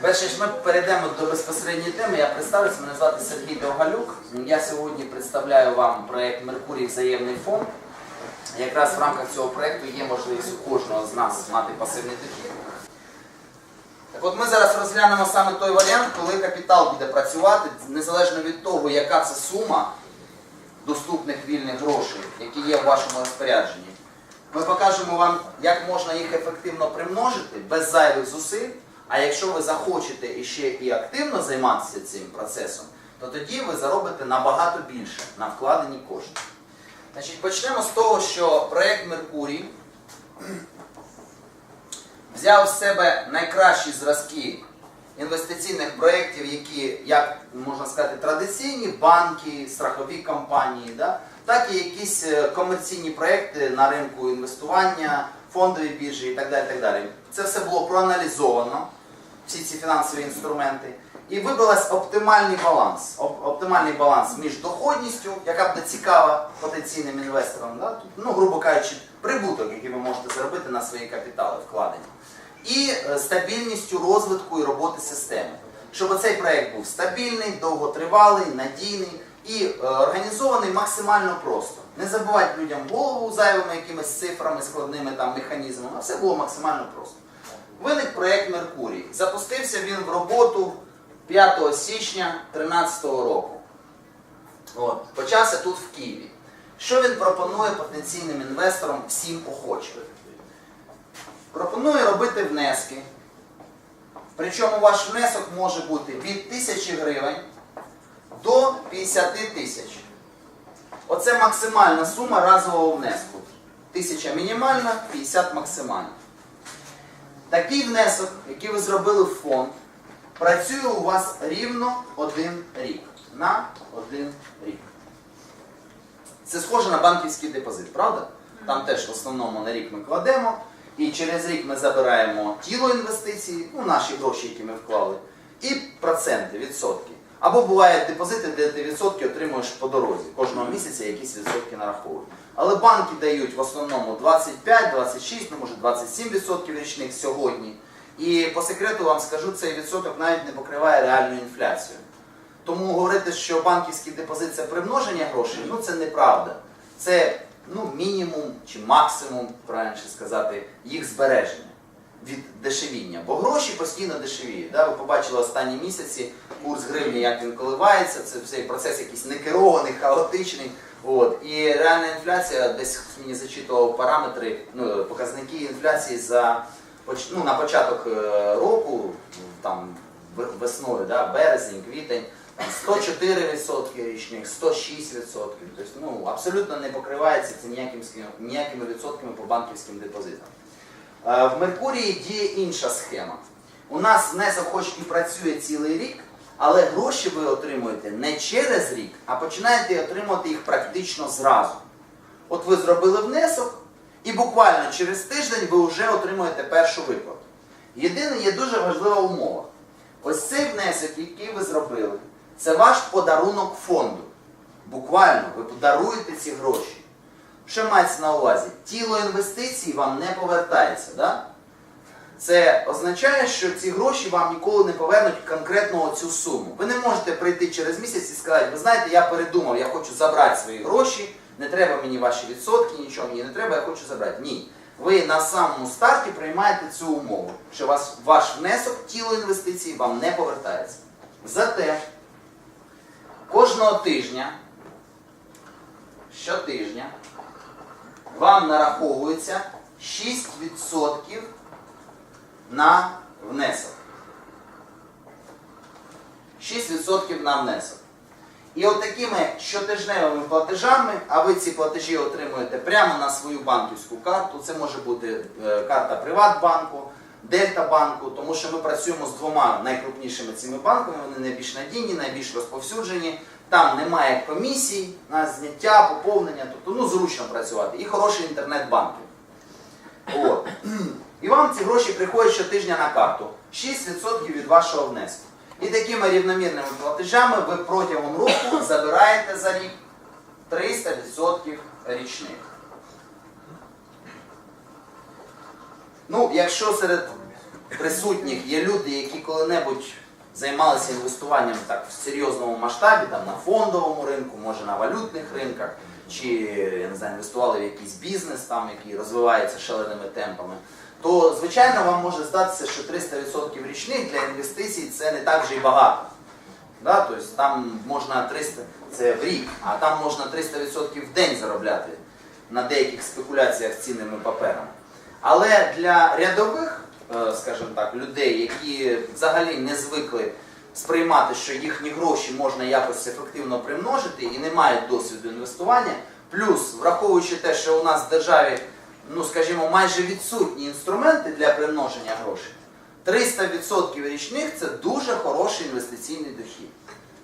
Перше, ніж ми перейдемо до безпосередньої теми, я представлюся, мене звати Сергій Довгалюк. Я сьогодні представляю вам проєкт Меркурій Взаємний фонд. Якраз в рамках цього проєкту є можливість у кожного з нас мати пасивний дохід. Так от ми зараз розглянемо саме той варіант, коли капітал буде працювати, незалежно від того, яка це сума доступних вільних грошей, які є в вашому розпорядженні. Ми покажемо вам, як можна їх ефективно примножити без зайвих зусиль. А якщо ви захочете іще і активно займатися цим процесом, то тоді ви заробите набагато більше на вкладені кошти. Значить, почнемо з того, що проєкт Меркурій взяв в себе найкращі зразки інвестиційних проєктів, які, як можна сказати, традиційні банки, страхові компанії, да? так і якісь е, комерційні проєкти на ринку інвестування, фондові біржі і так далі. так далі. Це все було проаналізовано, всі ці фінансові інструменти. І вибралась оптимальний баланс. Оп- Оптимальний баланс між доходністю, яка буде цікава потенційним інвесторам, да? Ну, грубо кажучи, прибуток, який ви можете заробити на свої капітали вкладені і е, стабільністю розвитку і роботи системи. Щоб цей проект був стабільний, довготривалий, надійний і е, організований максимально просто. Не забувайте людям голову зайвими якимись цифрами, складними там механізмами, а все було максимально просто. Виник проект Меркурій. Запустився він в роботу 5 січня 2013 року. От, почався тут в Києві. Що він пропонує потенційним інвесторам всім охочим? Пропоную робити внески. Причому ваш внесок може бути від 1000 гривень до 50 тисяч. Оце максимальна сума разового внеску. 1000 мінімальна, 50 максимальна. Такий внесок, який ви зробили в фонд, працює у вас рівно один рік. На один рік. Це схоже на банківський депозит, правда? Там теж в основному на рік ми кладемо, і через рік ми забираємо тіло інвестицій, ну, наші гроші, які ми вклали, і проценти, відсотки. Або бувають депозити, де ти відсотки отримуєш по дорозі. Кожного місяця якісь відсотки нараховують. Але банки дають в основному 25, 26, ну може 27 відсотків річних сьогодні. І по секрету вам скажу, цей відсоток навіть не покриває реальну інфляцію. Тому говорити, що банківський депозит це примноження грошей, ну це неправда. Це ну, мінімум чи максимум, правильніше сказати, їх збереження від дешевіння. Бо гроші постійно дешевіють. Да? Ви побачили останні місяці курс гривні, як він коливається, це цей процес якийсь некерований, хаотичний. От. І реальна інфляція, десь мені зачитував параметри, ну, показники інфляції за ну, на початок е, року, там весною, да, березень, квітень, 104% річних, 106%. Тобто, ну, абсолютно не покривається це ніяким, ніякими відсотками по банківським депозитам. Е, В Меркурії діє інша схема. У нас внесок хоч і працює цілий рік, але гроші ви отримуєте не через рік, а починаєте отримувати їх практично зразу. От ви зробили внесок, і буквально через тиждень ви вже отримуєте першу виплату. Єдине, є дуже важлива умова. Ось цей внесок, який ви зробили, це ваш подарунок фонду. Буквально ви подаруєте ці гроші. Що мається на увазі? Тіло інвестицій вам не повертається. Да? Це означає, що ці гроші вам ніколи не повернуть конкретно цю суму. Ви не можете прийти через місяць і сказати, ви знаєте, я передумав, я хочу забрати свої гроші, не треба мені ваші відсотки, нічого мені не треба, я хочу забрати. Ні. Ви на самому старті приймаєте цю умову, що вас, ваш внесок, тіло інвестицій вам не повертається. Зате кожного тижня, щотижня, вам нараховується 6% на внесок. 6% на внесок. І от такими щотижневими платежами, а ви ці платежі отримуєте прямо на свою банківську карту. Це може бути е, карта Приватбанку, Дельта банку, тому що ми працюємо з двома найкрупнішими цими банками, вони найбільш надійні, найбільш розповсюджені. Там немає комісій на зняття, поповнення, тобто ну, зручно працювати. І хороший інтернет-банкінг. І вам ці гроші приходять щотижня на карту. 6% від вашого внеску. І такими рівномірними платежами ви протягом року забираєте за рік 300% річних. Ну, якщо серед присутніх є люди, які коли-небудь займалися інвестуванням так в серйозному масштабі, там на фондовому ринку, може на валютних ринках, чи я не знаю, інвестували в якийсь бізнес, там, який розвивається шаленими темпами, то звичайно вам може здатися, що 300% річних для інвестицій це не так вже й багато. Да? Тобто там можна 300, це в рік, а там можна 300% в день заробляти на деяких спекуляціях цінними паперами. Але для рядових, скажімо так, людей, які взагалі не звикли сприймати, що їхні гроші можна якось ефективно примножити і не мають досвіду інвестування, плюс враховуючи те, що у нас в державі, ну скажімо, майже відсутні інструменти для примноження грошей, 300% річних це дуже хороший інвестиційний дохід.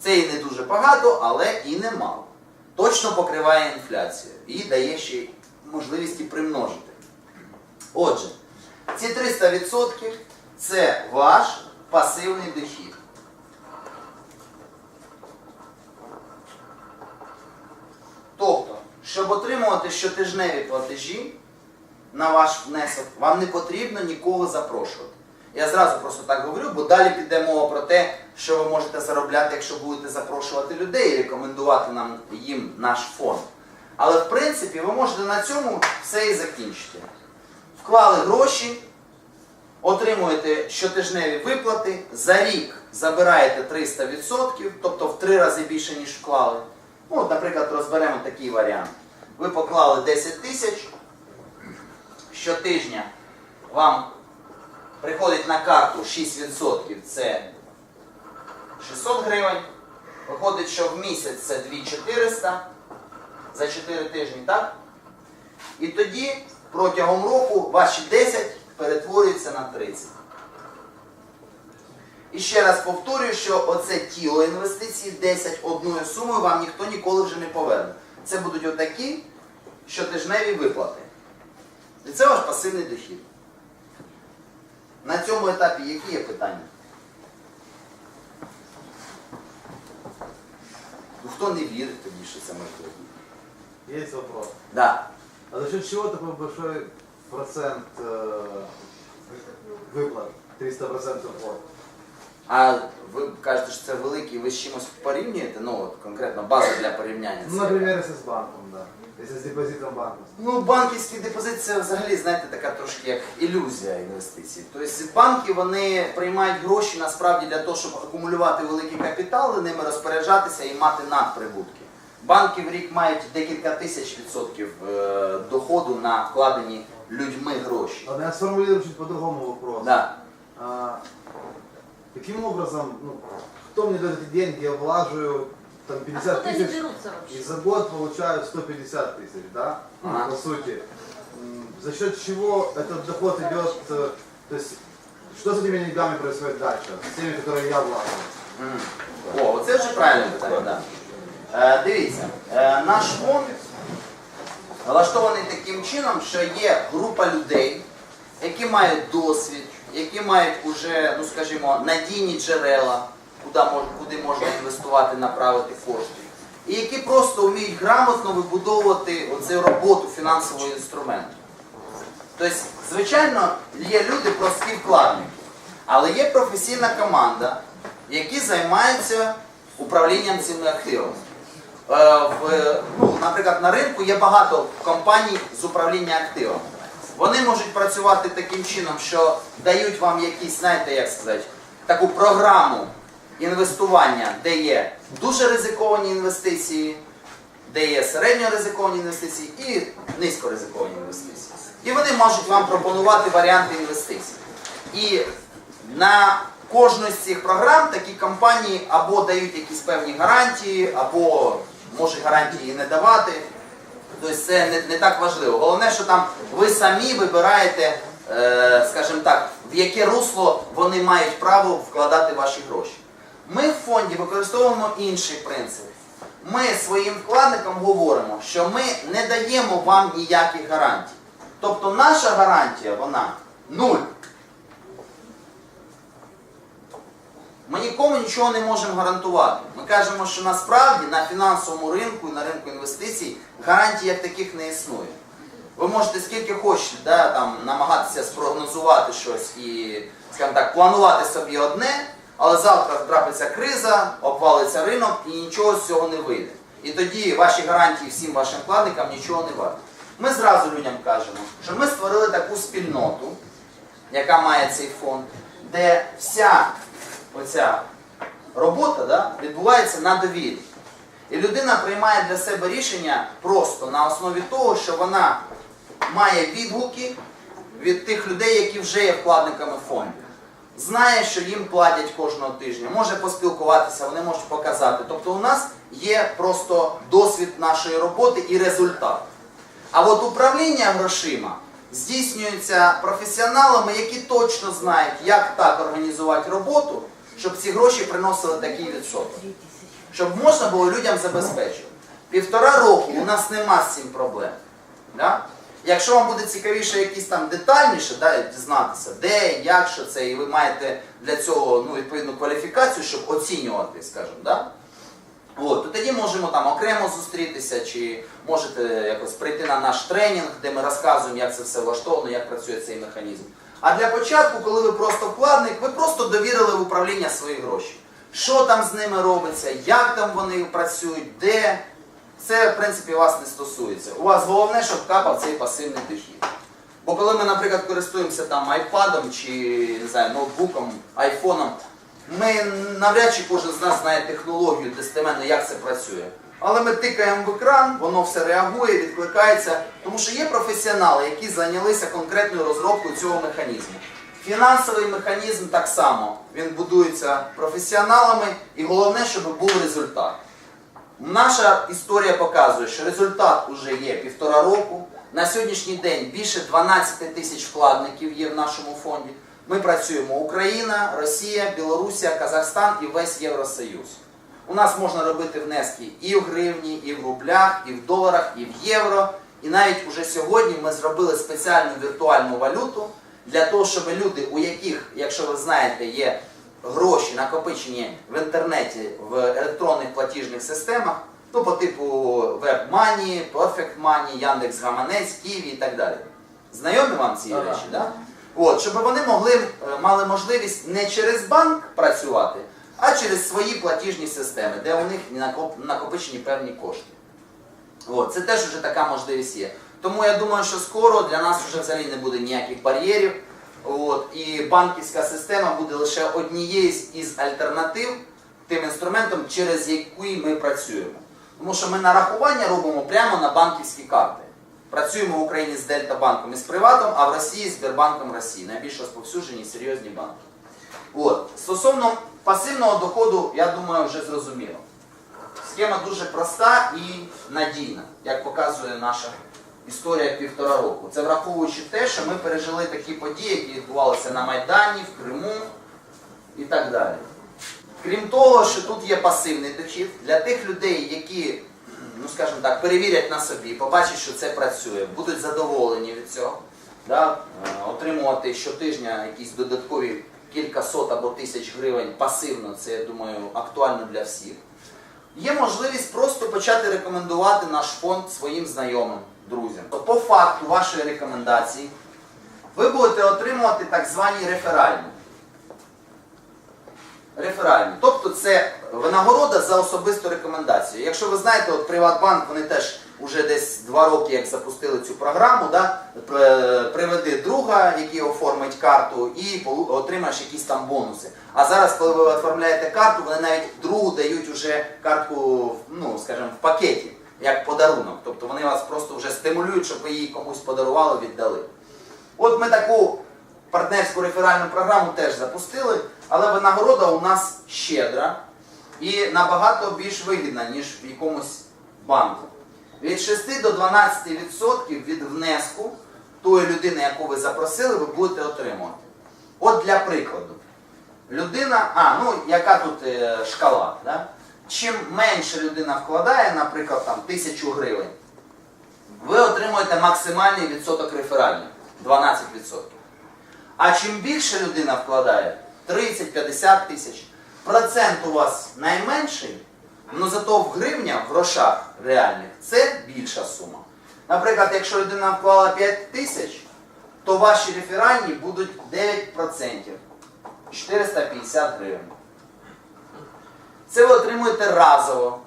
Це і не дуже багато, але і не мало. Точно покриває інфляцію і дає ще можливість і примножити. Отже, ці 300% це ваш пасивний дохід. Тобто, щоб отримувати щотижневі платежі на ваш внесок, вам не потрібно нікого запрошувати. Я зразу просто так говорю, бо далі піде мова про те, що ви можете заробляти, якщо будете запрошувати людей і рекомендувати нам їм наш фонд. Але в принципі ви можете на цьому все і закінчити. Вклали гроші, отримуєте щотижневі виплати, за рік забираєте 300%, тобто в три рази більше, ніж вклали. Ну, от, наприклад, розберемо такий варіант. Ви поклали 10 тисяч, щотижня вам приходить на карту 6%, це 600 гривень. Виходить, що в місяць це 2400 за 4 тижні, так? І тоді протягом року ваші 10 перетворюються на 30. І ще раз повторюю, що оце тіло інвестицій 10 одною сумою вам ніхто ніколи вже не поверне. Це будуть отакі щотижневі виплати. І це ваш пасивний дохід. На цьому етапі які є питання? Ну хто не вірить тоді, що це можливо? Есть вопрос. Да. А за счет чего такой большой процент э, выплат? 300% от? А ви кажете, що це великий, ви з чимось порівнюєте? Ну от конкретно база для порівняння. Ну, це например, если с банком, да. Если с депозитом банка. Ну, банківський депозит це взагалі, знаєте, така трошки як ілюзія інвестицій. Тобто банки вони приймають гроші насправді для того, щоб акумулювати великі капітали, ними розпоряджатися і мати надприбутки. Банки в рік мають декілька тисяч відсотків е, доходу на вкладені людьми гроші. Ладно, я сформулирую чуть по-другому вопрос. Да. А, каким образом, ну, кто мне дает эти деньги, я влажу там 50 Откуда они тысяч берутся и вообще? за год получаю 150 тысяч, да? Ну, Ага. По сути. М, За счет чего этот доход идет, э, то есть, что с этими деньгами происходит дальше, с теми, которые я влажу? Мгм. О, оце вже правильне питання. Да. Е, дивіться, е, наш фонд налаштований таким чином, що є група людей, які мають досвід, які мають уже, ну скажімо, надійні джерела, куди, можна інвестувати, направити кошти, і які просто вміють грамотно вибудовувати оцю роботу фінансового інструменту. Тобто, звичайно, є люди прості вкладники, але є професійна команда, які займаються управлінням цими активами. Е, в, ну, наприклад, на ринку є багато компаній з управління активами. Вони можуть працювати таким чином, що дають вам якісь, знаєте, як сказати, таку програму інвестування, де є дуже ризиковані інвестиції, де є середньо ризиковані інвестиції і низькоризиковані інвестиції. І вони можуть вам пропонувати варіанти інвестицій. І на кожну з цих програм такі компанії або дають якісь певні гарантії, або може гарантії не давати. Тобто це не, не так важливо. Головне, що там ви самі вибираєте, е, скажімо так, в яке русло вони мають право вкладати ваші гроші. Ми в фонді використовуємо інший принцип. Ми своїм вкладникам говоримо, що ми не даємо вам ніяких гарантій. Тобто наша гарантія, вона нуль. Ми нікому нічого не можемо гарантувати. Ми кажемо, що насправді на фінансовому ринку і на ринку інвестицій гарантій як таких не існує. Ви можете скільки хочете да, там, намагатися спрогнозувати щось і скажімо так, планувати собі одне, але завтра трапиться криза, обвалиться ринок і нічого з цього не вийде. І тоді ваші гарантії всім вашим вкладникам нічого не варті. Ми зразу людям кажемо, що ми створили таку спільноту, яка має цей фонд, де вся оця робота да, відбувається на довірі. І людина приймає для себе рішення просто на основі того, що вона має відгуки від тих людей, які вже є вкладниками фонду. Знає, що їм платять кожного тижня, може поспілкуватися, вони можуть показати. Тобто у нас є просто досвід нашої роботи і результат. А от управління грошима здійснюється професіоналами, які точно знають, як так організувати роботу, щоб ці гроші приносили такий відсоток. Щоб можна було людям забезпечити. Півтора року у нас нема з цим проблем. Да? Якщо вам буде цікавіше якісь там детальніше да, дізнатися, де, як, що це, і ви маєте для цього ну, відповідну кваліфікацію, щоб оцінювати, скажімо, да? От, то тоді можемо там окремо зустрітися, чи можете якось прийти на наш тренінг, де ми розказуємо, як це все влаштовано, як працює цей механізм. А для початку, коли ви просто вкладник, ви просто довірили в управління свої гроші. Що там з ними робиться, як там вони працюють, де. Це, в принципі, вас не стосується. У вас головне, щоб капав цей пасивний дохід. Бо коли ми, наприклад, користуємося там айпадом чи не знаю, ноутбуком, айфоном, ми навряд чи кожен з нас знає технологію достеменно, як це працює. Але ми тикаємо в екран, воно все реагує, відкликається, тому що є професіонали, які зайнялися конкретною розробкою цього механізму. Фінансовий механізм так само. Він будується професіоналами, і головне, щоб був результат. Наша історія показує, що результат вже є півтора року. На сьогоднішній день більше 12 тисяч вкладників є в нашому фонді. Ми працюємо Україна, Росія, Білорусія, Казахстан і весь Євросоюз. У нас можна робити внески і в гривні, і в рублях, і в доларах, і в євро. І навіть уже сьогодні ми зробили спеціальну віртуальну валюту для того, щоб люди, у яких, якщо ви знаєте, є гроші накопичені в інтернеті в електронних платіжних системах, ну по типу WebMoney, Perfect Money, Яндекс Гаманець, Києві і так далі. Знайомі вам ці Ага. речі, да? От, щоб вони могли, е, мали можливість не через банк працювати, а через свої платіжні системи, де у них накопичені певні кошти. От, це теж вже така можливість є. Тому я думаю, що скоро для нас вже взагалі не буде ніяких бар'єрів. От, і банківська система буде лише однією із альтернатив тим інструментом, через який ми працюємо. Тому що ми нарахування робимо прямо на банківські карти. Працюємо в Україні з Дельтабанком і з Приватом, а в Росії з Сбербанком Росії. Найбільш розповсюджені серйозні банки. От. Стосовно пасивного доходу, я думаю, вже зрозуміло. Схема дуже проста і надійна, як показує наша історія півтора року. Це враховуючи те, що ми пережили такі події, які відбувалися на Майдані, в Криму і так далі. Крім того, що тут є пасивний дохід для тих людей, які, ну скажімо так, перевірять на собі, побачать, що це працює, будуть задоволені від цього, да? е, отримувати щотижня якісь додаткові кілька сот або тисяч гривень пасивно, це я думаю актуально для всіх. Є можливість просто почати рекомендувати наш фонд своїм знайомим, друзям. По факту вашої рекомендації ви будете отримувати так звані реферальні. Реферальні. Тобто це винагорода за особисту рекомендацію. Якщо ви знаєте, от Приватбанк, вони теж вже десь два роки, як запустили цю програму, да, приведи друга, який оформить карту, і отримаєш якісь там бонуси. А зараз, коли ви оформляєте карту, вони навіть другу дають уже картку, ну, скажімо, в пакеті, як подарунок. Тобто вони вас просто вже стимулюють, щоб ви її комусь подарували, віддали. От ми таку партнерську реферальну програму теж запустили, але винагорода у нас щедра і набагато більш вигідна, ніж в якомусь банку. Від 6 до 12% від внеску тої людини, яку ви запросили, ви будете отримувати. От для прикладу. Людина, а, ну яка тут е, шкала, да? чим менше людина вкладає, наприклад, там, тисячу гривень, ви отримуєте максимальний відсоток реферальних 12%. А чим більше людина вкладає, 30-50 тисяч, процент у вас найменший, але зато в гривнях, в грошах реальних, це більша сума. Наприклад, якщо людина вклала 5 тисяч, то ваші реферальні будуть 9%. 450 гривень. Це ви отримуєте разово.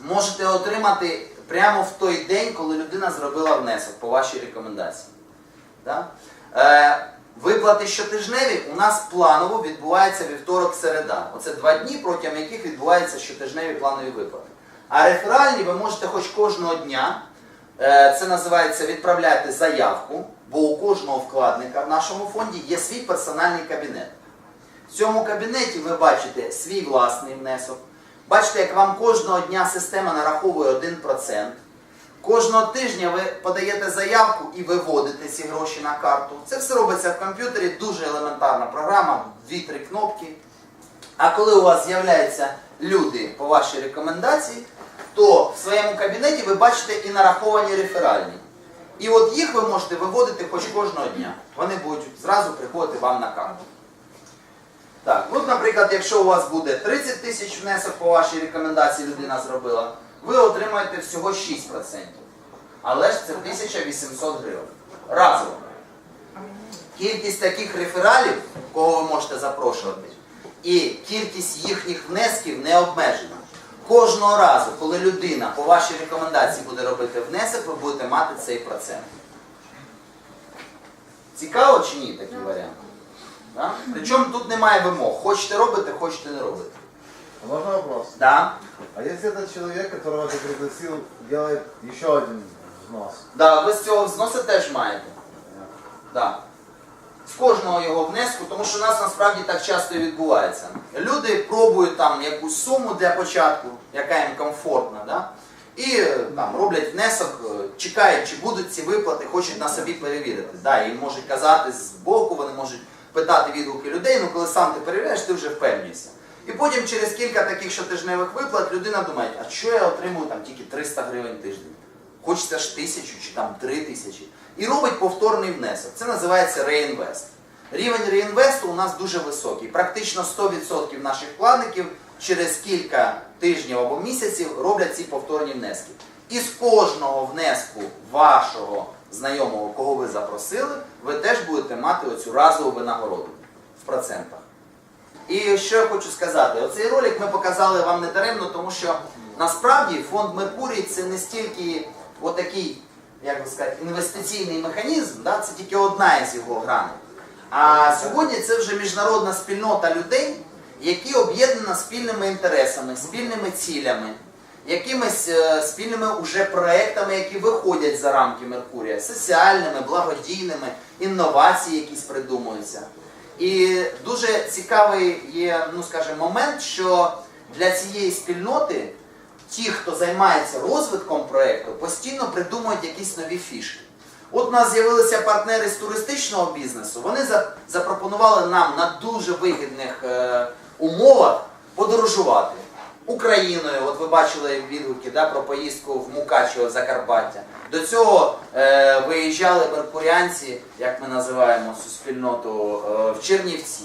Можете отримати прямо в той день, коли людина зробила внесок по вашій рекомендації. Да? Е, виплати щотижневі у нас планово відбуваються вівторок-середа. Оце два дні, протягом яких відбуваються щотижневі планові виплати. А реферальні ви можете хоч кожного дня, е, це називається відправляти заявку, бо у кожного вкладника в нашому фонді є свій персональний кабінет. В цьому кабінеті ви бачите свій власний внесок. Бачите, як вам кожного дня система нараховує 1%. Кожного тижня ви подаєте заявку і виводите ці гроші на карту. Це все робиться в комп'ютері, дуже елементарна програма, 2-3 кнопки. А коли у вас з'являються люди по вашій рекомендації, то в своєму кабінеті ви бачите і нараховані реферальні. І от їх ви можете виводити хоч кожного дня. Вони будуть зразу приходити вам на карту. Так, от, наприклад, якщо у вас буде 30 тисяч внесок по вашій рекомендації людина зробила, ви отримаєте всього 6%. Але ж це 1800 гривень. Разово. Кількість таких рефералів, кого ви можете запрошувати, і кількість їхніх внесків не обмежена. Кожного разу, коли людина по вашій рекомендації буде робити внесок, ви будете мати цей процент. Цікаво чи ні такий варіант? Да? Причому тут немає вимог. Хочете робити, хочете не робити. Можно вопрос? Да? А если этот человек, которого ты пригласил, делает еще один взнос? Да, ви з цього взносу теж маєте. Да. З кожного його внеску, тому що у нас насправді так часто і відбувається. Люди пробують там якусь суму для початку, яка їм комфортна, да? і там, роблять внесок, е, чекають, чи будуть ці виплати, хочуть на собі перевірити. Да, їм можуть казати з боку, вони можуть питати відгуки людей, ну коли сам ти перевіряєш, ти вже впевнюєшся. І потім через кілька таких щотижневих виплат людина думає, а що я отримую там тільки 300 гривень тиждень? Хочеться ж тисячу чи там три тисячі. І робить повторний внесок. Це називається реінвест. Рівень реінвесту у нас дуже високий. Практично 100% наших вкладників через кілька тижнів або місяців роблять ці повторні внески. І з кожного внеску вашого знайомого, кого ви запросили, ви теж будете мати оцю разову винагороду в процентах. І що я хочу сказати, оцей ролик ми показали вам не даремно, тому що насправді фонд Меркурій це не стільки отакий, як би сказати, інвестиційний механізм, да? це тільки одна із його граней. А сьогодні це вже міжнародна спільнота людей, які об'єднана спільними інтересами, спільними цілями, якимись е, спільними уже проектами, які виходять за рамки Меркурія, соціальними, благодійними, інновації якісь придумуються. І дуже цікавий є, ну скажімо, момент, що для цієї спільноти ті, хто займається розвитком проєкту, постійно придумують якісь нові фішки. От у нас з'явилися партнери з туристичного бізнесу. Вони запропонували нам на дуже вигідних е, умовах подорожувати Україною. От ви бачили відгуки да, про поїздку в Мукачево, Закарпаття. До цього е, виїжджали меркуріанці, як ми називаємо цю спільноту, е, в Чернівці.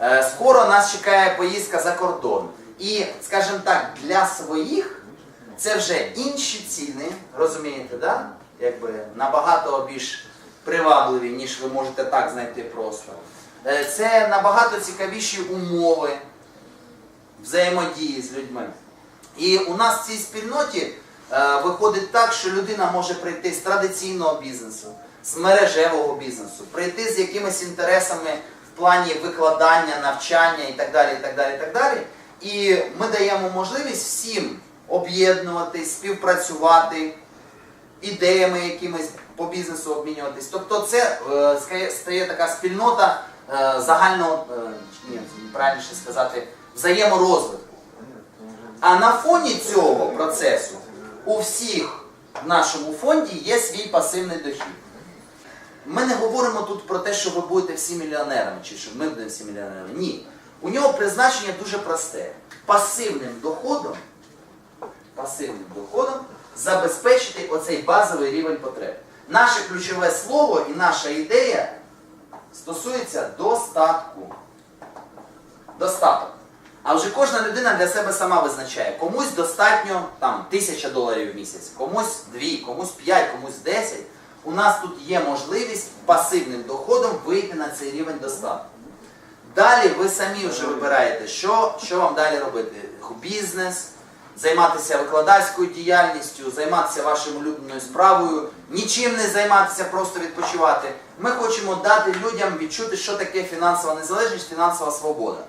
Е, скоро нас чекає поїздка за кордон. І, скажімо так, для своїх це вже інші ціни, розумієте, да? Якби набагато більш привабливі, ніж ви можете так знайти просто. Е, Це набагато цікавіші умови взаємодії з людьми. І у нас в цій спільноті е, виходить так, що людина може прийти з традиційного бізнесу, з мережевого бізнесу, прийти з якимись інтересами в плані викладання, навчання і так далі. І так далі, і так далі. І ми даємо можливість всім об'єднуватись, співпрацювати, ідеями якимись по бізнесу обмінюватись. Тобто це е, стає така спільнота е, загального, е, ні, правильніше сказати, взаєморозвитку. А на фоні цього процесу у всіх в нашому фонді є свій пасивний дохід. Ми не говоримо тут про те, що ви будете всі мільйонерами, чи що ми будемо всі мільйонерами. Ні. У нього призначення дуже просте. Пасивним доходом, пасивним доходом забезпечити оцей базовий рівень потреб. Наше ключове слово і наша ідея стосується достатку. Достаток. А вже кожна людина для себе сама визначає. Комусь достатньо там тисяча доларів в місяць, комусь дві, комусь п'ять, комусь десять. У нас тут є можливість пасивним доходом вийти на цей рівень достатку. Далі ви самі вже вибираєте, що, що вам далі робити. Бізнес, займатися викладацькою діяльністю, займатися вашою улюбленою справою, нічим не займатися, просто відпочивати. Ми хочемо дати людям відчути, що таке фінансова незалежність, фінансова свобода.